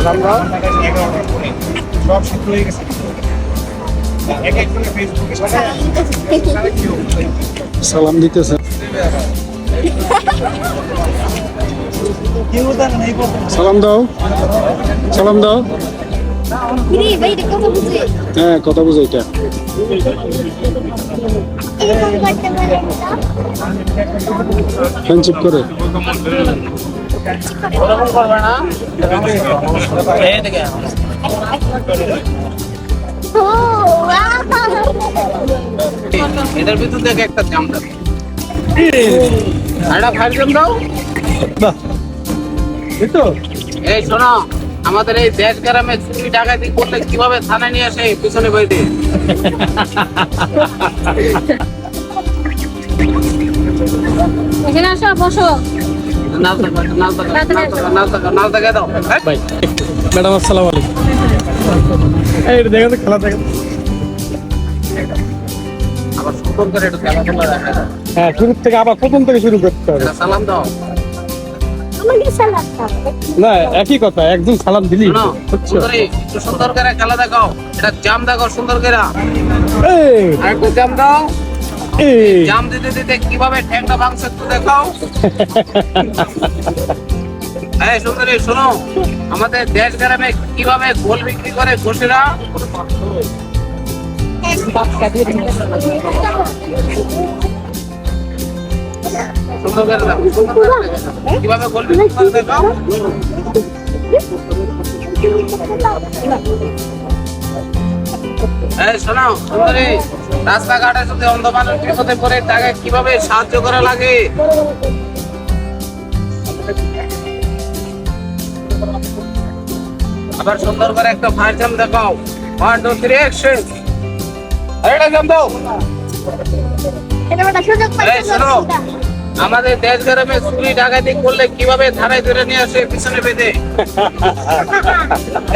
সালাম দাও সব সিদ্ধ হয়ে গেছে। এক এক ফেসবুকে সালাম দিতেছে সালাম দাও। সালাম দাও। হ্যাঁ কথা বুঝো এটা। ফ্রেন্ডশিপ করে। এটার ভিতর থেকে একটা জাম দাও। একটা ফাইভ জাম দাও। এই তো। এই শোনো আমাদের এই দেশ গ্রামে চুরি ডাকাতি করলে কীভাবে থানায় নিয়ে আসে পিছনে বাড়িতে এখানে আসো বসো। ম্যাডাম আসসালামু দেখেন খেলা দেখেন দেখা হ্যাঁ থেকে আবার থেকে শুরু করতে হবে সালাম দাও না একই কথা একজন সালাম দিলি সুন্দর করে খেলা দেখাও এটা জাম দেখাও সুন্দর করে জাম দাও জাম দিতে দিতে কীভাবে ঠ্যাংটা ভাঙছে একটু দেখাও। এই সুন্দরী শোনো আমাদের দেশ গ্রামে কীভাবে গোল বিক্রি করে ঘোষেরা। কীভাবে গোল বিক্রি করে দেখাও? এই শোনো সুন্দরী। রাস্তাঘাটে যদি অন্ধ মানুষ বিপদে পড়ে তাকে কীভাবে সাহায্য করা লাগে? আবার সুন্দর করে একটা ফায়ার জাম দেখাও। One two three action jam দাও শোনো আমাদের দেশ গ্রামে চুরি ডাকাতি করলে কীভাবে ধারায় ধরে নিয়ে আসে পিছনে বেঁধে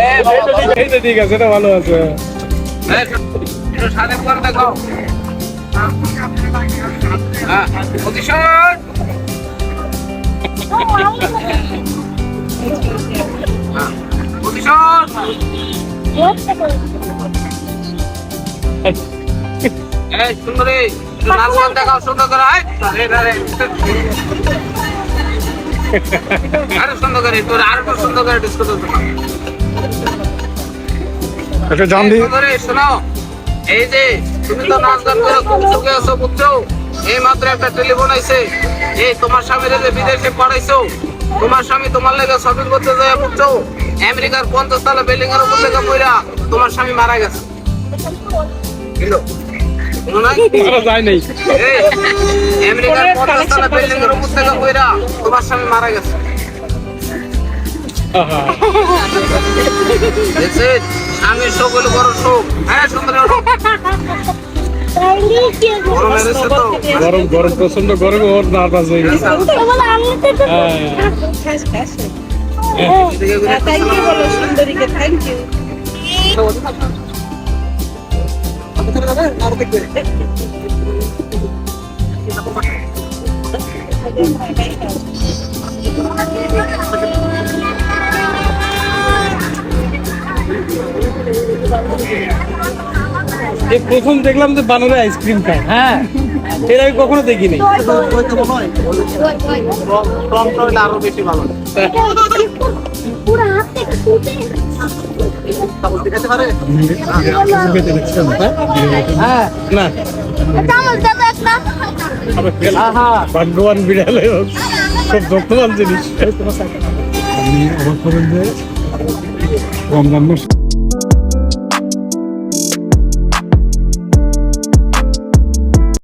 এই বাবা, বাবা। এই তো ঠিক আছে এটা ভালো আছে। এই, করে দেখাও হ্যাঁ এই সুন্দরী একটু নাচ দেখাও সুন্দর করে আরে সুন্দর করে তোর আর সুন্দর করে ডিসকো একটা জাম দি শোনো এই যে তুমি তো নাচ গান করে খুব সুখে আছো বুঝছ এই মাত্র একটা টেলিফোন আইছে। এই তোমার স্বামীর যে বিদেশে পড়াইছো তোমার স্বামী তোমার লেগে শপিং করতে যায় বুঝছ আমেরিকার পঞ্চাশ তলা বিল্ডিং এর উপর থেকে পড়া তোমার স্বামী মারা গেছে। কিলো শোনো নাই? আমরা যাই নাই। এই, আমেরিকার পঞ্চাশ তলা বিল্ডিং এর উপর থেকে পড়া তোমার স্বামী মারা গেছে। দেখছেন স্বামীর শোক হলো বড় শোক হ্যাঁ সুন্দর গরম গরম প্রচণ্ড গরম, ওর নার্ভাস হয়ে গেছে। হ্যাঁ। এদিকে এই প্রথম দেখলাম যে বানরে আইসক্রিম খায়। হ্যাঁ এর আগে কখনো দেখিনি। টকটা আরও বেশি ভালো পুরো হাত থেকে ফুটে দেখাতে পারে হ্যাঁ। না ভাগ্যবান বিড়ালে খুব যত্নবান জিনিস। আমি অবাক করেন যে রমজান মাস